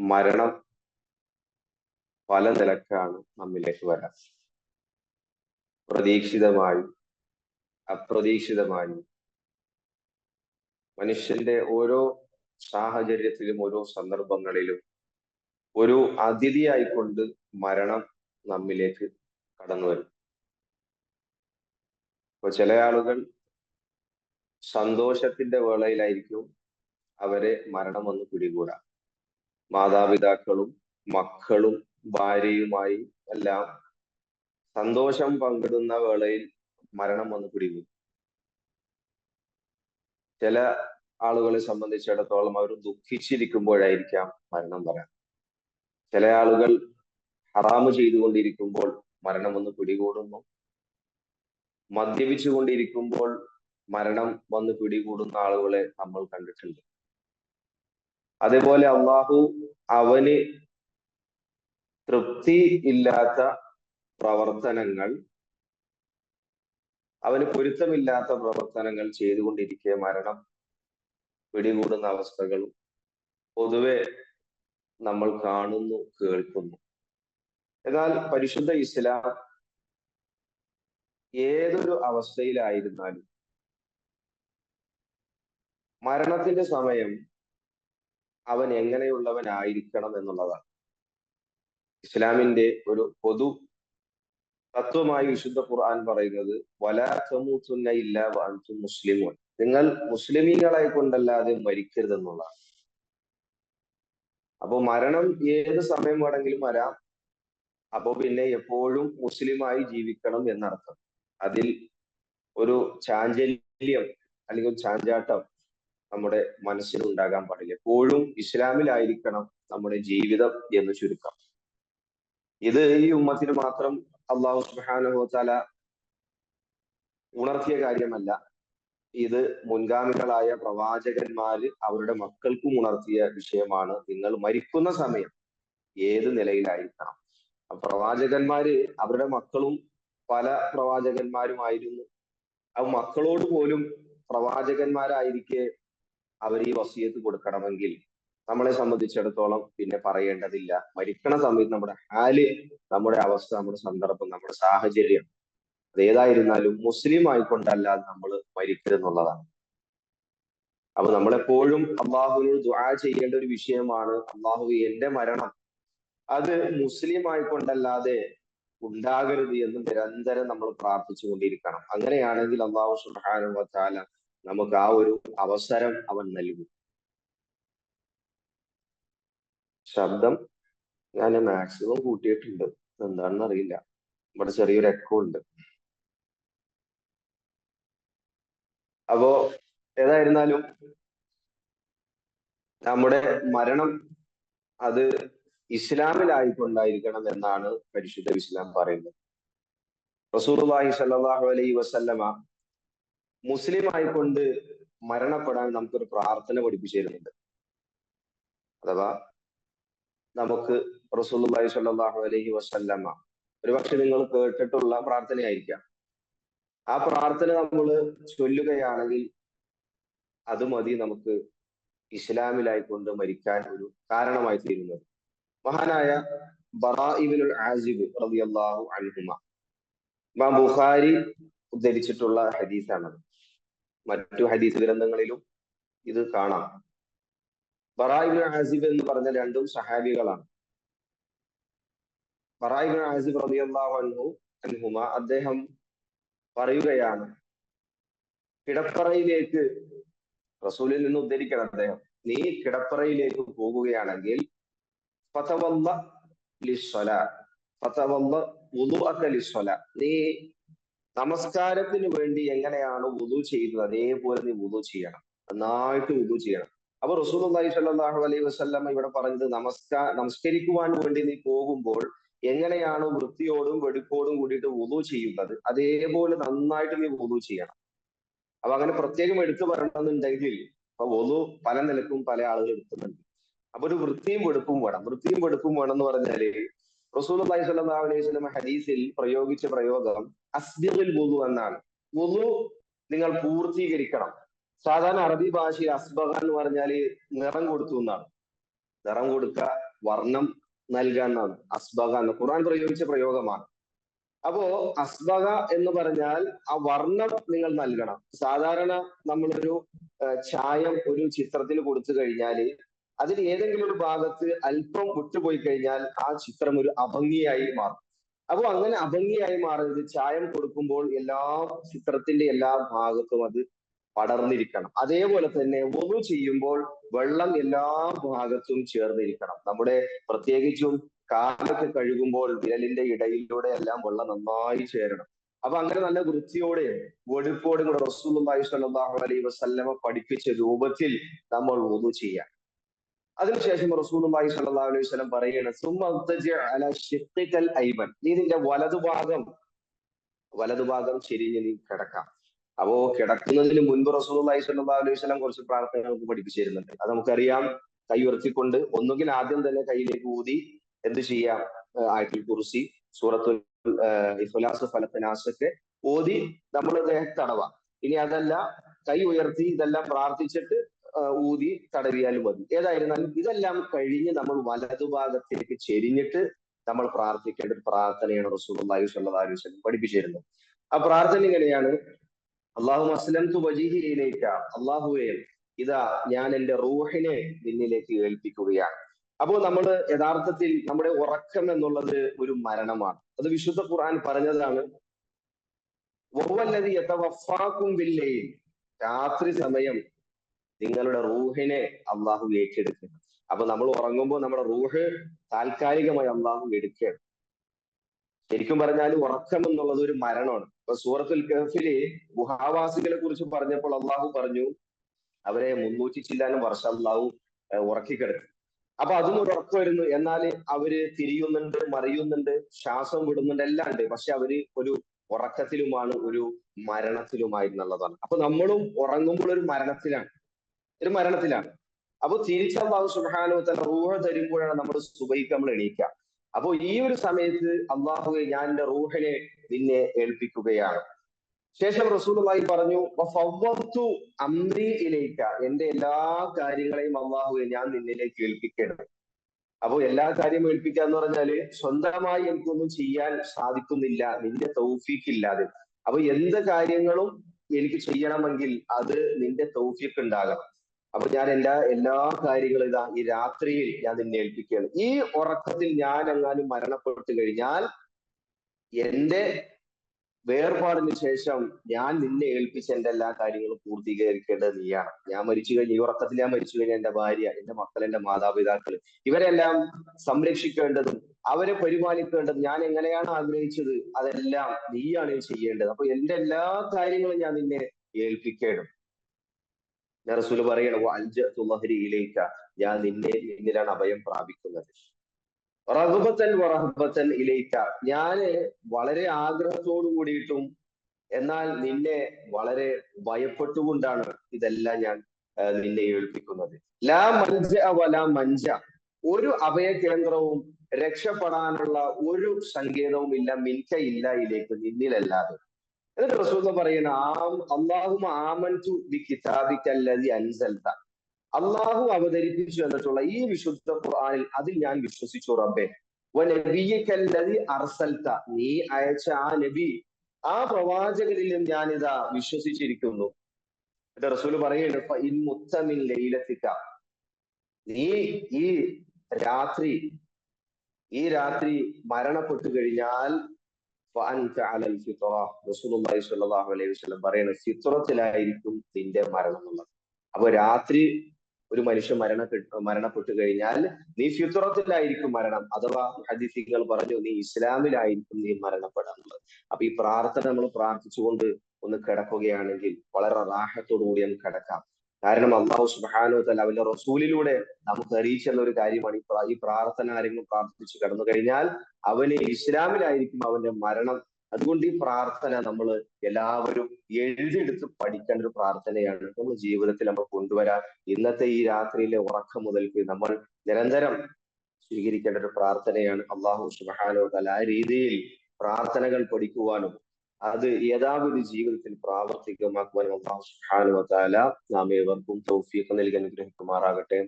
മരണം പല നിലക്കാണ് നമ്മിലേക്ക് വരാം. പ്രതീക്ഷിതമായി അപ്രതീക്ഷിതമായി മനുഷ്യന്റെ ഓരോ സാഹചര്യത്തിലും ഓരോ സന്ദർഭങ്ങളിലും ഒരു അതിഥിയായിക്കൊണ്ട് മരണം നമ്മിലേക്ക് കടന്നു വരും. ഇപ്പൊ ചില ആളുകൾ സന്തോഷത്തിന്റെ വേളയിലായിരിക്കും അവരെ മരണം വന്ന് പിടികൂടാ. മാതാപിതാക്കളും മക്കളും ഭാര്യയുമായി എല്ലാം സന്തോഷം പങ്കിടുന്ന വേളയിൽ മരണം വന്ന് പിടികൂടും ചില ആളുകളെ സംബന്ധിച്ചിടത്തോളം അവർ ദുഃഖിച്ചിരിക്കുമ്പോഴായിരിക്കാം മരണം വരാൻ. ചില ആളുകൾ ഹറാമ് ചെയ്തുകൊണ്ടിരിക്കുമ്പോൾ മരണം വന്ന് പിടികൂടുന്നു. മദ്യപിച്ചുകൊണ്ടിരിക്കുമ്പോൾ മരണം വന്ന് പിടികൂടുന്ന ആളുകളെ നമ്മൾ കണ്ടിട്ടുണ്ട്. അതേപോലെ അള്ളാഹു അവന് തൃപ്തി ഇല്ലാത്ത പ്രവർത്തനങ്ങൾ അവന് പൊരുത്തമില്ലാത്ത പ്രവർത്തനങ്ങൾ ചെയ്തുകൊണ്ടിരിക്കെ മരണം പിടികൂടുന്ന അവസ്ഥകളും പൊതുവെ നമ്മൾ കാണുന്നു കേൾക്കുന്നു. എന്നാൽ പരിശുദ്ധ ഇസ്ലാം ഏതൊരു അവസ്ഥയിലായിരുന്നാലും മരണത്തിന്റെ സമയം അവൻ എങ്ങനെയുള്ളവനായിരിക്കണം എന്നുള്ളതാണ്. ഇസ്ലാമിന്റെ ഒരു പൊതു തത്വമായി വിശുദ്ധ ഖുർആൻ പറയുന്നത് വലാത്തമൂത്തുന്ന ഇല്ല വാൻതും മുസ്ലിമോൻ. നിങ്ങൾ മുസ്ലിമീങ്ങളെ കൊണ്ടല്ലാതെ മരിക്കരുതെന്നുള്ളതാണ് അപ്പൊ മരണം ഏത് സമയം വേണമെങ്കിലും വരാം. അപ്പോ പിന്നെ എപ്പോഴും മുസ്ലിമായി ജീവിക്കണം എന്നർത്ഥം. അതിൽ ഒരു ചാഞ്ചല്യം അല്ലെങ്കിൽ ചാഞ്ചാട്ടം നമ്മുടെ മനസ്സിൽ ഉണ്ടാകാൻ പാടില്ല. എപ്പോഴും ഇസ്ലാമിലായിരിക്കണം നമ്മുടെ ജീവിതം എന്ന് ചുരുക്കം. ഇത് ഈ ഉമ്മത്തിന് മാത്രം അള്ളാഹു സുബാനുഹോത്താല ഉണർത്തിയ കാര്യമല്ല. ഇത് മുൻഗാമികളായ പ്രവാചകന്മാര് അവരുടെ മക്കൾക്കും ഉണർത്തിയ വിഷയമാണ്. നിങ്ങൾ മരിക്കുന്ന സമയം ഏത് നിലയിലായിരിക്കണം? പ്രവാചകന്മാര് അവരുടെ മക്കളും പല പ്രവാചകന്മാരുമായിരുന്നു. ആ മക്കളോട് പോലും പ്രവാചകന്മാരായിരിക്കെ അവർ ഈ വസീയത്ത് കൊടുക്കണമെങ്കിൽ നമ്മളെ സംബന്ധിച്ചിടത്തോളം പിന്നെ പറയേണ്ടതില്ല. മരിക്കണ സമയത്ത് നമ്മുടെ ഹാൽ നമ്മുടെ അവസ്ഥ നമ്മുടെ സന്ദർഭം നമ്മുടെ സാഹചര്യം അതേതായിരുന്നാലും മുസ്ലിം ആയിക്കൊണ്ടല്ലാതെ നമ്മൾ മരിക്കരുതെന്നുള്ളതാണ് അപ്പൊ നമ്മളെപ്പോഴും അള്ളാഹുവിനോട് ദുആ ചെയ്യേണ്ട ഒരു വിഷയമാണ് അള്ളാഹു എന്റെ മരണം. അത് മുസ്ലിം ആയിക്കൊണ്ടല്ലാതെ ഉണ്ടാകരുത് എന്ന് നിരന്തരം നമ്മൾ പ്രാർത്ഥിച്ചു കൊണ്ടിരിക്കണം അങ്ങനെയാണെങ്കിൽ അള്ളാഹു സുബാനുവത്താല നമുക്ക് ആ ഒരു അവസരം അവൻ നൽകും. ശബ്ദം ഞാൻ മാക്സിമം കൂട്ടിയിട്ടുണ്ട്. എന്താണെന്ന് അറിയില്ല. ഇവിടെ ചെറിയൊരു എക്കോ ഉണ്ട്. അപ്പോ ഏതായിരുന്നാലും നമ്മുടെ മരണം അത് ഇസ്ലാമിലായിക്കൊണ്ടായിരിക്കണം എന്നാണ് പരിശുദ്ധ ഇസ്ലാം പറയുന്നത്. റസൂർലാഹി സല്ലാഹു അലൈ വസല്ലമ മുസ്ലിം ആയിക്കൊണ്ട് മരണപ്പെടാൻ നമുക്കൊരു പ്രാർത്ഥന പഠിപ്പിച്ചു തരുന്നുണ്ട് അഥവാ നമുക്ക് റസൂലുള്ളാഹി സ്വല്ലല്ലാഹു അലൈഹി വസല്ലമ ഒരുപക്ഷെ നിങ്ങൾ കേട്ടിട്ടുള്ള പ്രാർത്ഥനയായിരിക്കാം. ആ പ്രാർത്ഥന നമ്മൾ ചൊല്ലുകയാണെങ്കിൽ അത് മതി നമുക്ക് ഇസ്ലാമിലായിക്കൊണ്ട് മരിക്കാൻ ഒരു കാരണമായി തീരുന്നത്. മഹാനായ ബറാഇബിനുൽ ആസിബ് റളിയല്ലാഹു അൻഹുമ. ബുഖാരി ഉദ്ധരിച്ചിട്ടുള്ള ഹദീസാണത്. മറ്റു ഹദീസ് ഗ്രന്ഥങ്ങളിലും ഇത് കാണാം. ബറായിബിൻ ആസിബ് എന്ന് പറഞ്ഞ രണ്ടും സഹാബികളാണ്. ബറായിബിൻ ആസിബ് റളിയല്ലാഹു അൻഹു അദ്ദേഹം പറയുകയാണ് കിടപ്പറയിലേക്ക് റസൂലിൽ നിന്ന് ഉദ്ധരിക്കണം അദ്ദേഹം. നീ കിടപ്പറയിലേക്ക് പോകുകയാണെങ്കിൽ നീ നമസ്കാരത്തിന് വേണ്ടി എങ്ങനെയാണ് വുളു ചെയ്യുന്നത്? അതേപോലെ നീ വുളു ചെയ്യണം. നന്നായിട്ട് വുളു ചെയ്യണം. അപ്പൊ റസൂൽ അള്ളാഹി സ്വല്ലല്ലാഹു അലൈഹി വസല്ലം ഇവിടെ പറഞ്ഞത് നമസ്കാര നമസ്കരിക്കുവാൻ വേണ്ടി നീ പോകുമ്പോൾ എങ്ങനെയാണ് വൃത്തിയോടും വെടിപ്പോടും കൂടിയിട്ട് വുളു ചെയ്യുന്നത്? അതേപോലെ നന്നായിട്ട് നീ വുളു ചെയ്യണം. അപ്പൊ അങ്ങനെ പ്രത്യേകം എടുത്തു പറയണമെന്നുണ്ടെങ്കിൽ അപ്പൊ വുളു പല നിലക്കും പല ആളുകൾ എടുക്കുന്നുണ്ട്. അപ്പൊ ഒരു വൃത്തിയും വെടുപ്പും വേണം. വൃത്തിയും വെടുപ്പും വേണം എന്ന് പറഞ്ഞാൽ റസൂൽ അള്ളഹി സ്വല്ലല്ലാഹു അലൈഹി വസല്ലം ഹദീസിൽ പ്രയോഗിച്ച പ്രയോഗം അസ്ബിറിൽ വുലു എന്നാണ്. വുലു നിങ്ങൾ പൂർത്തീകരിക്കണം. സാധാരണ അറബി ഭാഷയിൽ അസ്ബഹ എന്ന് പറഞ്ഞാൽ നിറം കൊടുത്തു എന്നാണ്. നിറം കൊടുക്ക വർണം നൽകുക എന്നാണ്. അസ്ബഹ എന്ന് ഖുർആൻ പ്രയോഗിച്ച പ്രയോഗമാണ്. അപ്പോ അസ്ബഹ എന്ന് പറഞ്ഞാൽ ആ വർണം നിങ്ങൾ നൽകണം. സാധാരണ നമ്മളൊരു ചായം ഒരു ചിത്രത്തിൽ കൊടുത്തു കഴിഞ്ഞാൽ അതിൽ ഏതെങ്കിലും ഒരു ഭാഗത്ത് അല്പം വിട്ടുപോയി കഴിഞ്ഞാൽ ആ ചിത്രം ഒരു അഭംഗിയായി മാറും. അപ്പോൾ അങ്ങനെ അഭംഗിയായി മാറുന്നത് ചായം കൊടുക്കുമ്പോൾ എല്ലാ ചിത്രത്തിന്റെ എല്ലാ ഭാഗത്തും അത് പടർന്നിരിക്കണം. അതേപോലെ തന്നെ ഒന്നു ചെയ്യുമ്പോൾ വെള്ളം എല്ലാ ഭാഗത്തും ചേർന്നിരിക്കണം. നമ്മുടെ പ്രത്യേകിച്ചും കാലൊക്കെ കഴുകുമ്പോൾ വിരലിന്റെ ഇടയിലൂടെ എല്ലാം വെള്ളം നന്നായി ചേരണം. അപ്പൊ അങ്ങനെ നല്ല വൃത്തിയോടെ വെടുപ്പോടും കൂടെ റസൂലുള്ളാഹി സ്വല്ലല്ലാഹു അലൈഹി വസല്ലമ പഠിപ്പിച്ച രൂപത്തിൽ നമ്മൾ ഒന്നു ചെയ്യാം. അതിനുശേഷം റസൂലുള്ളാഹി സ്വല്ലല്ലാഹു അലൈഹി വസല്ലം പറയുകയാണ് സുമ്മ അല ഷിഖ്ഖികൽ ഐബൻ. നീ നിന്റെ വലതുഭാഗം വലതുഭാഗം ചെരിഞ്ഞ് നീ കിടക്കാം. അപ്പോ കിടക്കുന്നതിന് മുൻപ് റസൂലുള്ളാഹി സ്വല്ലല്ലാഹു അലൈഹി വസല്ലം കുറച്ച് പ്രാർത്ഥനകൾ നമുക്ക് പഠിപ്പിച്ചു തരുന്നുണ്ട് അത് നമുക്കറിയാം കൈ ഉയർത്തിക്കൊണ്ട് ഒന്നുകിൽ ആദ്യം തന്നെ കയ്യിലേക്ക് ഊതി എന്ത് ചെയ്യാം? ആയത്തിൽ കുറിസി സൂറത്തുൽ ഇഫുലാസ് ഫലത്തിനാസൊക്കെ ഓതി നമ്മൾ തടവാം ഇനി അതല്ല കൈ ഉയർത്തി ഇതെല്ലാം പ്രാർത്ഥിച്ചിട്ട് ഊതി തടവിയാലും മതി. ഏതായിരുന്നാലും ഇതെല്ലാം കഴിഞ്ഞ് നമ്മൾ വലതുഭാഗത്തേക്ക് ചെരിഞ്ഞിട്ട് നമ്മൾ പ്രാർത്ഥിക്കേണ്ട ഒരു പ്രാർത്ഥനയാണ് റസൂലുള്ളാഹി സ്വല്ലല്ലാഹു അലൈഹി വസല്ലം പഠിപ്പിച്ചു തരുന്നത് ആ പ്രാർത്ഥന ഇങ്ങനെയാണ് അള്ളാഹു അസ്ലം തു വജീഹിയിലേക്ക അല്ലാഹുവേ ഇതാ ഞാൻ എന്റെ റൂഹിനെ നിന്നിലേക്ക് ഏൽപ്പിക്കുകയാണ്. അപ്പോൾ നമ്മൾ യഥാർത്ഥത്തിൽ നമ്മുടെ ഉറക്കം എന്നുള്ളത് ഒരു മരണമാണ്. അത് വിശുദ്ധ ഖുർആൻ പറഞ്ഞതാണ് രാത്രി സമയം നിങ്ങളുടെ റൂഹിനെ അള്ളാഹു ഏറ്റെടുക്കുന്നു അപ്പൊ നമ്മൾ ഉറങ്ങുമ്പോൾ നമ്മുടെ റൂഹ് താൽക്കാലികമായി അള്ളാഹു എടുക്കുകയാണ്. ശരിക്കും പറഞ്ഞാൽ ഉറക്കം എന്നുള്ളത് ഒരു മരണമാണ്. ഇപ്പൊ സൂറത്തുൽ കഫിൽ ഗുഹാവാസികളെ കുറിച്ച് പറഞ്ഞപ്പോൾ അള്ളാഹു പറഞ്ഞു അവരെ മുന്നൂറ്റി ചില്ലാനും വർഷം അള്ളാഹു ഉറക്കിക്കിടക്കും അപ്പൊ അതും ഒരു ഉറക്കം വരുന്നു. എന്നാൽ അവർ തിരിയുന്നുണ്ട് മറിയുന്നുണ്ട് ശ്വാസം വിടുന്നുണ്ട് എല്ലാം ഉണ്ട്. പക്ഷെ അവർ ഒരു ഉറക്കത്തിലുമാണ് ഒരു മരണത്തിലുമായിരുന്നുള്ളതാണ്. അപ്പൊ നമ്മളും ഉറങ്ങുമ്പോൾ ഒരു മരണത്തിലാണ്. ഒരു മരണത്തിലാണ്. അപ്പൊ തിരിച്ചല്ലാഹു സുബാനു തന്നെ റൂഹ തരുമ്പോഴാണ് നമ്മൾ സുബൈക്ക് നമ്മൾ എണീക്കുക അപ്പൊ ഈ ഒരു സമയത്ത് അള്ളാഹുവെ ഞാൻ എന്റെ റൂഹിനെ നിന്നെ ഏൽപ്പിക്കുകയാണ്. ശേഷം റസൂലുള്ളാഹി പറഞ്ഞു അമ്രി ഇലേക്ക. എന്റെ എല്ലാ കാര്യങ്ങളെയും അള്ളാഹുവെ ഞാൻ നിന്നിലേക്ക് ഏൽപ്പിക്കണം അപ്പൊ എല്ലാ കാര്യവും ഏൽപ്പിക്കുക എന്ന് പറഞ്ഞാൽ സ്വന്തമായി എനിക്കൊന്നും ചെയ്യാൻ സാധിക്കുന്നില്ല നിന്റെ തൗഫീഖ് ഇല്ലാതെ അപ്പൊ എന്ത് കാര്യങ്ങളും എനിക്ക് ചെയ്യണമെങ്കിൽ അത് നിന്റെ തൗഫീഖ് ഉണ്ടാകണം. അപ്പൊ ഞാൻ എല്ലാ എല്ലാ കാര്യങ്ങളും ഇതാ ഈ രാത്രിയിൽ ഞാൻ നിന്നെ ഏൽപ്പിക്കുകയാണ്. ഈ ഉറക്കത്തിൽ ഞാൻ എങ്ങാനും മരണപ്പെട്ടു കഴിഞ്ഞാൽ എന്റെ വേർപാടിന് ശേഷം ഞാൻ നിന്നെ ഏൽപ്പിച്ച എന്റെ എല്ലാ കാര്യങ്ങളും പൂർത്തീകരിക്കേണ്ടത് നീയാണ്. ഞാൻ മരിച്ചു കഴിഞ്ഞ ഈ ഉറക്കത്തിൽ ഞാൻ മരിച്ചു കഴിഞ്ഞ എന്റെ ഭാര്യ എന്റെ മക്കൾ എന്റെ മാതാപിതാക്കൾ ഇവരെല്ലാം സംരക്ഷിക്കേണ്ടതും അവരെ പരിപാലിക്കേണ്ടത് ഞാൻ എങ്ങനെയാണ് ആഗ്രഹിച്ചത് അതെല്ലാം നീയാണ് ചെയ്യേണ്ടത്. അപ്പൊ എന്റെ എല്ലാ കാര്യങ്ങളും ഞാൻ നിന്നെ ഏൽപ്പിക്കണം ഞാൻ റസൂൽ പറയണം അൽജത്തുള്ളഹരിയിലേക്ക് ഞാൻ നിന്നെ നിന്നിലാണ് അഭയം പ്രാപിക്കുന്നത്. റഹബത്തൻ വറഹബത്തൻ ഇലേക്ക ഞാൻ വളരെ ആഗ്രഹത്തോടു കൂടിയിട്ടും എന്നാൽ നിന്നെ വളരെ ഭയപ്പെട്ടുകൊണ്ടാണ് ഇതെല്ലാം ഞാൻ നിന്നെ ഏൽപ്പിക്കുന്നത്. ലാ മഞ്ച വല മഞ്ച ഒരു അഭയ കേന്ദ്രവും രക്ഷപ്പെടാനുള്ള ഒരു സങ്കേതവും ഇല്ല മിൻക ഇല്ല ഇലേക്ക് നിന്നിലല്ലാതെ. എന്നിട്ട് റസൂൽ പറയുന്ന ആം അള്ളാഹുമ ആമൻതു ബി കിതാബിക്കല്ലതി അൻസൽത. അള്ളാഹു അവതരിപ്പിച്ചു എന്നിട്ടുള്ള ഈ വിശുദ്ധ ഖുർആനിൽ അതിൽ ഞാൻ വിശ്വസിച്ചു റബ്ബെ. നബിയക്കല്ലതി അർസൽത്ത നീ അയച്ച ആ നബി ആ പ്രവാചകരിലും ഞാനിതാ വിശ്വസിച്ചിരിക്കുന്നു. എന്നിട്ട് റസൂൽ പറയുന്നുണ്ട് നീ ഈ രാത്രി ഈ രാത്രി മരണപ്പെട്ടു കഴിഞ്ഞാൽ പറയുന്നത് ഫിത്രത്തിലായിരിക്കും നിന്റെ മരണം എന്നുള്ളത്. അപ്പൊ രാത്രി ഒരു മനുഷ്യൻ മരണ മരണപ്പെട്ടു കഴിഞ്ഞാൽ നീ ഫിത്രത്തിലായിരിക്കും മരണം. അഥവാ ഹദീസികൾ പറഞ്ഞു നീ ഇസ്ലാമിലായിരിക്കും നീ മരണപ്പെടാനുള്ളത് അപ്പൊ ഈ പ്രാർത്ഥന നമ്മൾ പ്രാർത്ഥിച്ചുകൊണ്ട് ഒന്ന് കിടക്കുകയാണെങ്കിൽ വളരെ റാഹത്തോടു കൂടി ഒന്ന് കിടക്കാം. കാരണം അള്ളാഹു സുബാനോ തല അവന്റെ റസൂലിലൂടെ നമുക്ക് അറിയിച്ചെന്ന ഒരു കാര്യമാണ് ഈ പ്രാർത്ഥന ആരെങ്കിലും പ്രാർത്ഥിച്ചു കടന്നു കഴിഞ്ഞാൽ അവന് ഇസ്ലാമിലായിരിക്കും അവന്റെ മരണം. അതുകൊണ്ട് ഈ പ്രാർത്ഥന നമ്മൾ എല്ലാവരും എഴുതിയെടുത്ത് പഠിക്കേണ്ട ഒരു പ്രാർത്ഥനയാണ് നമ്മൾ ജീവിതത്തിൽ നമ്മൾ കൊണ്ടുവരാൻ ഇന്നത്തെ ഈ രാത്രിയിലെ ഉറക്കം മുതൽക്ക് നമ്മൾ നിരന്തരം സ്വീകരിക്കേണ്ട ഒരു പ്രാർത്ഥനയാണ് അള്ളാഹു സുബാനോ തല ആ രീതിയിൽ പ്രാർത്ഥനകൾ പഠിക്കുവാനും അത് യഥാവിധി ജീവിതത്തിൽ പ്രാവർത്തികമാക്കുവാൻ അള്ളാഹു സുബ്ഹാനഹു വതാല നാം ഏവർക്കും തൗഫീഖ് നൽകി അനുഗ്രഹിക്കുമാറാകട്ടെ.